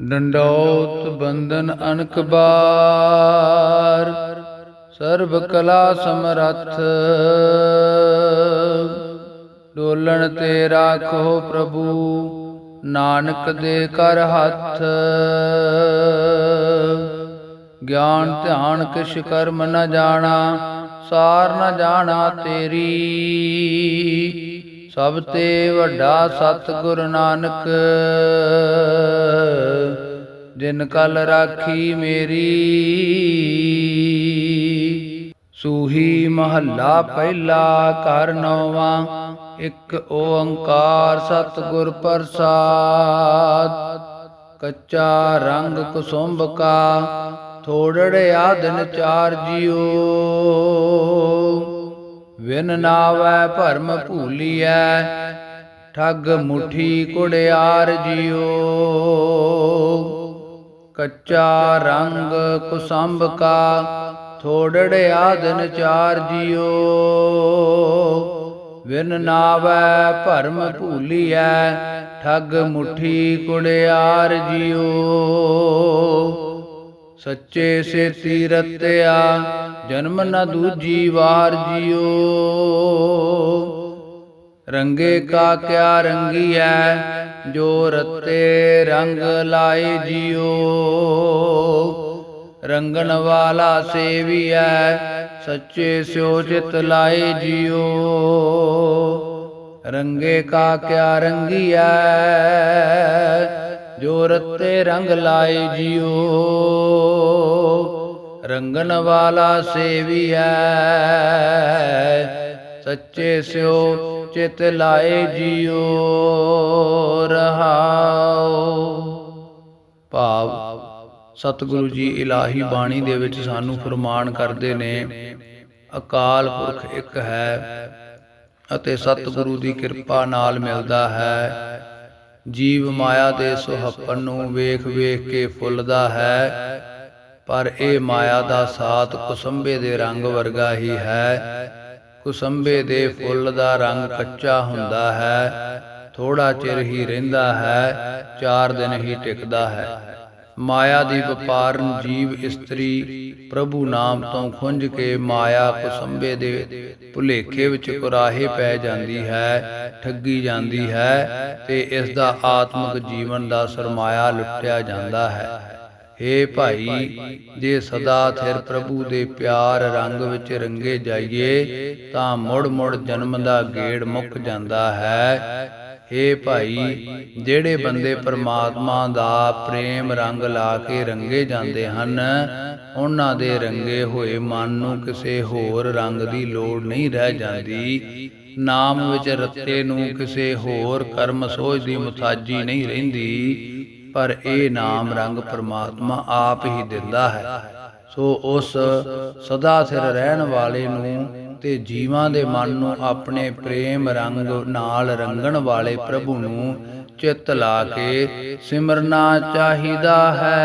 ਡੰਡੌਤ ਬੰਧਨ ਅਨਕ ਬਾਰ, ਸਰਬ ਕਲਾ ਸਮਰੱਥ। ਡੋਲਣ ਤੇ ਰਾਖੋ ਪ੍ਰਭੂ, ਨਾਨਕ ਦੇ ਕਰ ਹੱਥ। ਗਿਆਨ ਧਿਆਨ ਕਿਛ ਕਰਮ ਨ ਜਾਣਾ, ਸਾਰ ਨ ਜਾਣਾ ਤੇਰੀ। ਸਭ ਤੇ ਵੱਡਾ ਸਤ ਨਾਨਕ। ਜਿਨ ਕਲ ਰਾਖੀ ਮੇਰੀ, ਸੂਹੀ ਮਹੱਲਾ ਪਹਿਲਾ ਘਰ ਨੌਵਾਂ, ਇੱਕ ਓੰਕਾਰ ਸਤਿਗੁਰ ਪ੍ਰਸਾਦ। ਕੱਚਾ ਰੰਗ ਕੁਸੁੰਭ ਕਾ, ਥੋੜੜ ਆਦਨ ਚਾਰ ਜਿਉ ਵਿਨ ਨਾਵੈ ਭਰਮ ਭੂਲੀਐ, ਠੱਗ ਮੁਠੀ ਕੁੜਿਆਰ ਜਿਉ ਕੱਚਾ ਰੰਗ ਕੁਸੰਭ ਕਾ, ਥੋੜੜ ਆਦਨ ਚਾਰ ਜਿਉ ਵਿਨ ਨਾਵੈ ਭਰਮ ਭੂਲੀਐ, ਠੱਗ ਮੁਠੀ ਕੁੜਿਆਰ ਜਿਉ ਸੱਚੇ ਸੇ ਤੀਰਤਿਆ ਜਨਮ ਨ ਦੂਜੀ ਵਾਰ ਜਿਉ ਰੰਗੇ ਕਾ ਕਿਆ ਰੰਗੀਐ, ਜੋ ਰਤੇ ਰੰਗ ਲਾਏ ਜਿਉ ਰੰਗਣ ਵਾਲਾ ਸੇਵੀ ਸੇਵੀਐ, ਸੱਚੇ ਸਿਓ ਚਿਤ ਲਾਏ ਜਿਉ ਰੰਗੇ ਕਾ ਕਿਆ ਰੰਗੀਐ, ਜੋ ਰਤੇ ਰੰਗ ਲਾਏ ਜਿਉ ਰੰਗਣ ਵਾਲਾ ਸੇਵੀਐ ਸੱਚੇ ਸਿਓ, ਚਿਤ ਲਾਏ ਜਿਉ ਰਹਾਉ ਭਾਵ, ਸਤਿਗੁਰੂ ਜੀ ਇਲਾਹੀ ਬਾਣੀ ਦੇ ਵਿੱਚ ਸਾਨੂੰ ਫਰਮਾਨ ਕਰਦੇ ਨੇ, ਅਕਾਲ ਪੁਰਖ ਇੱਕ ਹੈ ਅਤੇ ਸਤਿਗੁਰੂ ਦੀ ਕਿਰਪਾ ਨਾਲ ਮਿਲਦਾ ਹੈ। ਜੀਵ ਮਾਇਆ ਦੇ ਸੁਹੱਪਣ ਨੂੰ ਵੇਖ ਵੇਖ ਕੇ ਫੁੱਲਦਾ ਹੈ, ਪਰ ਇਹ ਮਾਇਆ ਦਾ ਸਾਥ ਕੁਸੰਬੇ ਦੇ ਰੰਗ ਵਰਗਾ ਹੀ ਹੈ। ਕੁਸੰਬੇ ਦੇ ਫੁੱਲ ਦਾ ਰੰਗ ਕੱਚਾ ਹੁੰਦਾ ਹੈ ਥੋੜਾ ਚਿਰ ਹੀ ਰਹਿੰਦਾ ਹੈ, ਚਾਰ ਦਿਨ ਹੀ ਟਿਕਦਾ ਹੈ। ਮਾਇਆ ਦੀ ਵਪਾਰਨ ਜੀਵ ਇਸਤਰੀ ਪ੍ਰਭੂ ਨਾਮ ਤੋਂ ਖੁੰਝ ਕੇ ਮਾਇਆ ਕੁਸੰਬੇ ਦੇ ਭੁਲੇਖੇ ਵਿੱਚ ਕੁਰਾਹੇ ਪੈ ਜਾਂਦੀ ਹੈ, ਠੱਗੀ ਜਾਂਦੀ ਹੈ ਤੇ ਇਸ ਦਾ ਆਤਮਿਕ ਜੀਵਨ ਦਾ ਸਰਮਾਇਆ ਲੁੱਟਿਆ ਜਾਂਦਾ ਹੈ। ਏ ਭਾਈ, ਜੇ ਸਦਾ ਥਿਰ ਪ੍ਰਭੂ ਦੇ ਪਿਆਰ ਰੰਗ ਵਿੱਚ ਰੰਗੇ ਜਾਈਏ, ਤਾਂ ਮੁੜ ਮੁੜ ਜਨਮ ਦਾ ਗੇੜ ਮੁੱਕ ਜਾਂਦਾ ਹੈ। ਏ ਭਾਈ, ਜਿਹੜੇ ਬੰਦੇ ਪਰਮਾਤਮਾ ਦਾ ਪ੍ਰੇਮ ਰੰਗ ਲਾ ਕੇ ਰੰਗੇ ਜਾਂਦੇ ਹਨ, ਉਹਨਾਂ ਦੇ ਰੰਗੇ ਹੋਏ ਮਨ ਨੂੰ ਕਿਸੇ ਹੋਰ ਰੰਗ ਦੀ ਲੋੜ ਨਹੀਂ ਰਹਿ ਜਾਂਦੀ। ਨਾਮ ਵਿੱਚ ਰੱਤੇ ਨੂੰ ਕਿਸੇ ਹੋਰ ਕਰਮ ਸੋਚ ਦੀ ਮੁਤਾਜੀ ਨਹੀਂ ਰਹਿੰਦੀ। ਪਰ ਇਹ ਨਾਮ ਰੰਗ ਪਰਮਾਤਮਾ ਆਪ ਹੀ ਦਿੰਦਾ ਹੈ। ਸੋ ਉਸ ਸਦਾ ਸਿਰ ਰਹਿਣ ਵਾਲੇ ਨੂੰ ਤੇ ਜੀਵਾਂ ਦੇ ਮਨ ਨੂੰ ਆਪਣੇ ਪ੍ਰੇਮ ਰੰਗ ਨਾਲ ਰੰਗਣ ਵਾਲੇ ਪ੍ਰਭੂ ਨੂੰ ਚਿੱਤ ਲਾ ਕੇ ਸਿਮਰਨਾ ਚਾਹੀਦਾ ਹੈ।